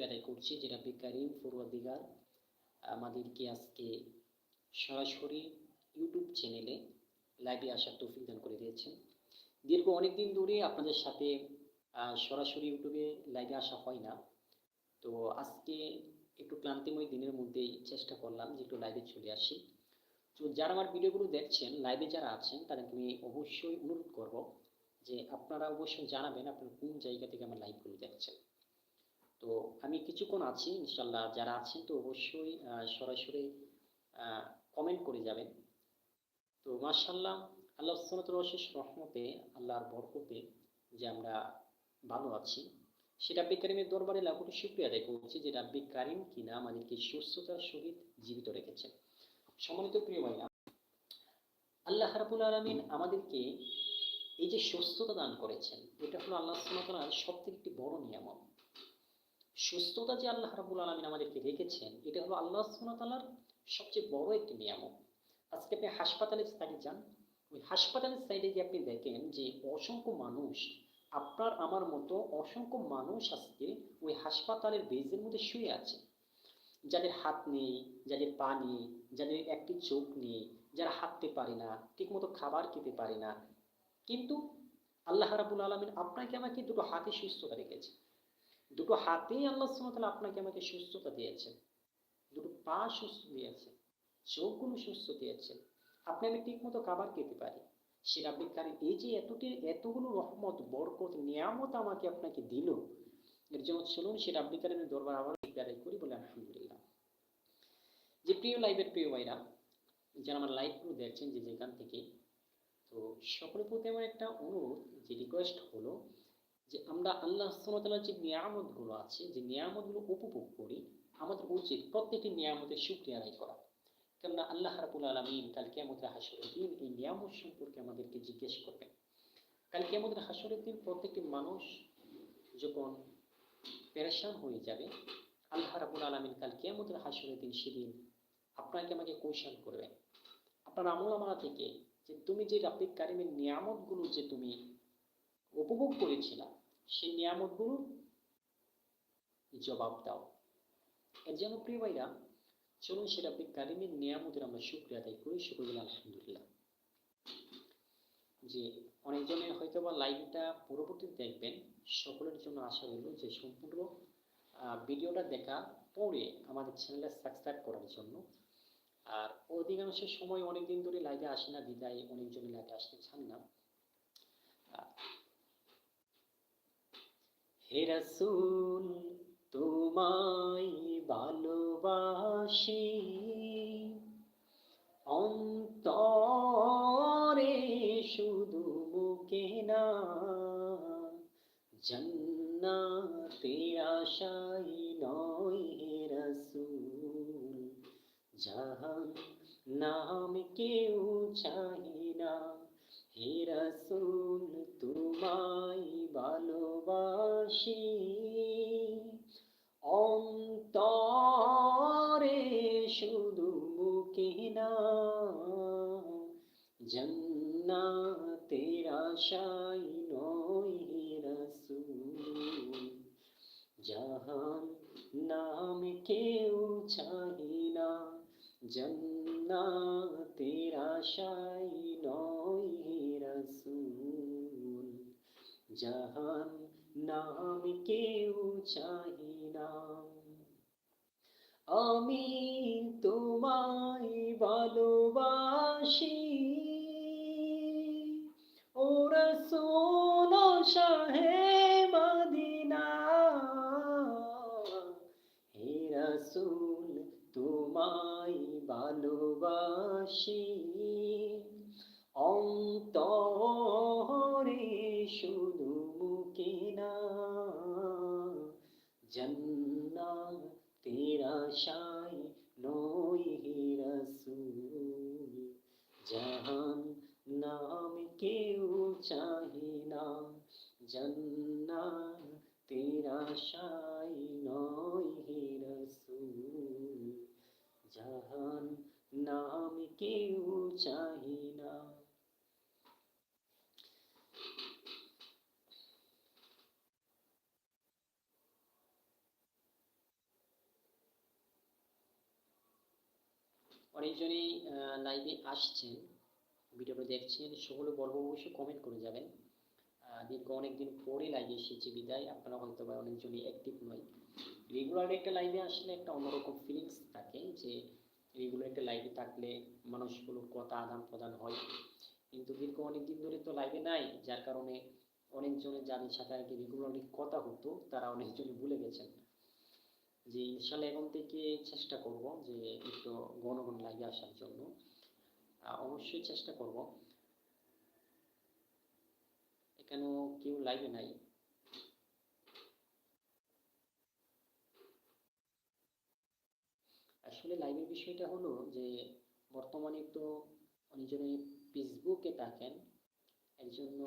শুক্রিয়া আদায় করছি, যেটা বেকারি দিগার আমাদেরকে আজকে সরাসরি ইউটিউব চ্যানেলে লাইভে আসার তৌফিক দান করে দিয়েছেন। দীর্ঘ অনেক দিন ধরে আপনাদের সাথে সরাসরি ইউটিউবে লাইভে আসা হয় না। তো আজকে একটু ক্লান্তিময় দিনের মধ্যেই চেষ্টা করলাম যে একটু লাইভে চলে আসি। তো যারা আমার ভিডিওগুলো দেখছেন লাইভে যারা আছেন, তাদেরকে আমি অবশ্যই অনুরোধ করব যে আপনারা অবশ্যই জানাবেন আপনারা কোন জায়গা থেকে আমার লাইভগুলো দেখছেন। তো আমি কিছুক্ষণ আছি ইনশাল্লাহ যারা আছেন তো অবশ্যই সরাসরি কমেন্ট করে যাবেন। তো মার্শাল্লাহ আল্লাহ সুনতুল রহমতে, আল্লাহর বরকতে যে আমরা ভালো আছি। সে রাব্বি কারিমের দরবারে লাখোটি শুক্রিয়া আদায় করছি যে রাব্বি কারিম কিনা আমাদেরকে সুস্থতার সহিত জীবিত রেখেছেন। সম্মানিত প্রিয় ভাইরা, আল্লাহ রাবুল আলমিন আমাদেরকে এই যে সুস্থতা দান করেছেন, এটা হলো আল্লাহ সুমতালার সব থেকে একটি বড় নিয়ামত। সুস্থতা যে আল্লাহ রাবুল আলমিন আমাদেরকে রেখেছেন, এটা হলো আল্লাহ সুমতালার সবচেয়ে বড় একটি নিয়ামত। আজকে আপনি হাসপাতালের সাইডে যান, ওই হাসপাতালের সাইডে যে আপনি দেখেন যে অসংখ্য মানুষ, আপনার, আমার মতো অসংখ্য মানুষ আজকে ওই হাসপাতালের বেজের মধ্যে শুয়ে আছে। যাদের হাত নেই, যাদের পা নেই, যাদের একটি চোখ নেই, যারা হাঁটতে পারে না, ঠিকমতো খাবার খেতে পারে না। কিন্তু আল্লাহ রাবুল আলমিন আপনাকে আমাকে দুটো হাতে সুস্থতা রেখেছে। দুটো হাতেই আল্লাহ সুমতাল আপনাকে আমাকে সুস্থতা দিয়েছেন। দুটো পা সুস্থ দিয়েছে চোখগুলো সুস্থ দিয়েছে আপনি আমি ঠিকমতো খাবার খেতে পারি। সে রাব্বিল এই যে এতটি, এতগুলো রহমত, বরকত, নিয়ামত আমাকে আপনাকে দিল, এর জন্য চলুন সে রাব্বিল কারিমের দরবার আবার আদায় করি বলে আলহামদুলিল্লাহ। যে প্রিয় লাইভের প্রিয় ভাইরা, যারা আমার লাইভগুলো দেখছেন যে যেখান থেকে, তো সকলের প্রতি আমার একটা অনুরোধ, যে রিকোয়েস্ট হলো যে আমরা আল্লাহ সুমতাল্লাহ যে নিয়ামতগুলো আছে, যে নিয়ামতগুলো উপভোগ করি, আমাদের উচিত প্রত্যেকটি নিয়ামতের সুক্রিয়া আদায় করা। কেননা আল্লাহ রাবুল আলমিন কাল কেমতের হাসরের দিন এই নিয়ামত সম্পর্কে আমাদেরকে জিজ্ঞেস করবেন। কাল কেমতের হাসরের দিন প্রত্যেকটি মানুষ যখন পেরেশান হয়ে যাবে, আল্লাহ রাবুল আলমিন কাল কেমতের হাসরের দিন সেদিন আপনাকে আমাকে কৌশল করবেন। আপনার আমল আমলা থেকে যে তুমি যে রাব্বিক কারিমের নিয়ামতগুলো যে তুমি উপভোগ করেছিলা সেই নিয়ামতগুলো জবাব দাও। এর জন্য প্রিয় ভাইরা, চলুন সে রাব্বিক কারিমের নিয়ামতের আমরা শুক্রিয়া আদায় করি। শুক্র বলে আলহামদুলিল্লাহ। যে অনেকজনে হয়তো বা লাইভটা পরবর্তীতে দেখবেন, সকলের জন্য আশা রইল যে সম্পূর্ণ ভিডিওটা দেখা পরে আমাদের চ্যানেলটা সাবস্ক্রাইব করার জন্য। আর অধিকাংশ সময় অনেক দিন ধরে লাইভে আসে না, বিদায় অনেকজন লাইভে আসতে চান না। হে রাসূল, তোমায় ভালোবাসি। অন্তরে শুধু মুখে না, জন্নাতে আশাই নয় হে রাসূল। জাহান নাম কেউ চাই না, হে রাসূল তোমায় ভালোবাসি অন্তরে শুধু মুখে না, জন্নাতের আশাই নয় রাসূল। জাহান নাম কেউ চাই না, জন্নাতের আশাই নাম কেউ চাই না। আমি তোমায় ভালোবাসি। ওরা রসুল শাহে মদিনা। হে রসুল, তোমায় ভালোবাসি। শাই নই রসুল জাহান নাম কেউ চাহে না জন্না তেরা শাই নই হে রসুল জাহান নাম কেউ চাহে না অনেকজনই লাইভে আসছেন ভিডিওটা দেখছেন, সকলে বলব অবশ্যই কমেন্ট করে যাবেন। দীর্ঘ অনেকদিন পরে লাইভে এসেছি বিদায়, আপনারা হয়তো বা অনেকজনই অ্যাক্টিভ নয়। রেগুলার একটা লাইভে আসলে একটা অন্যরকম ফিলিংস থাকে যে রেগুলার একটা লাইভে থাকলে মানুষগুলোর কথা আদান প্রদান হয়। কিন্তু দীর্ঘ অনেক দিন ধরে তো লাইভে নাই, যার কারণে অনেকজনের যাদের সাথে আর কি রেগুলারলি কথা হতো, তারা অনেকজনই ভুলে গেছেন। যে ইনশাল্লাহ এখন থেকে চেষ্টা করব যে একটু ঘন ঘন লাইভে আসার জন্য। অবশ্যই চেষ্টা করব। এখানেও কেউ লাইভে নাই। আসলে লাইভের বিষয়টা হলো যে, বর্তমানে তো অনেকজনে ফেসবুকে থাকেন। এর জন্য